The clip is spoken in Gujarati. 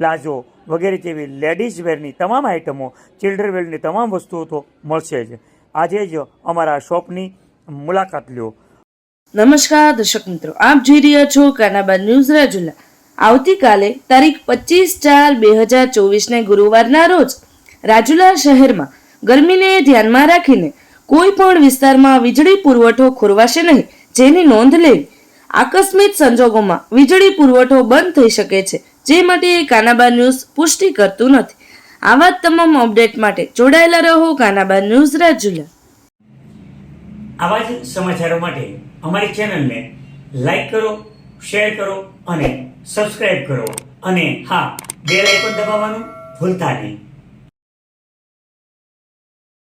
પ્લાઝો વગેરે જેવી લેડીઝ વેરની તમામ આઇટમો ચિલ્ડ્રન વેરની તમામ વસ્તુઓ તો મળશે જ. આજે જ અમારા શોપની મુલાકાત લ્યો. નમસ્કાર દર્શક મિત્રો, આપ જોઈ રહ્યા છો કાનાબાદ ન્યૂઝ રાજુલા. આવતીકાલે તારીખ પચીસ ચાર બે હજાર ચોવીસને ગુરુવારના રોજ રાજુલા શહેરમાં ગરમીને ધ્યાનમાં રાખીને કોઈ પણ વિસ્તારમાં વીજળી પુરવઠો ખોરવાશે નહીં, જેની નોંધ લેવી આકસ્મિક સંજોગોમાં વીજળી પુરવઠો બંધ થઈ શકે છે, જે માટે કાનાબા ન્યૂઝ પુષ્ટિ કરતું નથી. આવા તમામ અપડેટ માટે જોડાયેલા રહો કાનાબા ન્યૂઝ રાજુલા. આવા જ સમાચારો માટે અમારી ચેનલને લાઈક કરો, શેર કરો અને સબસ્ક્રાઇબ કરો. અને હા, બેલ આઇકોન દબાવવાનું ભૂલતા નહીં.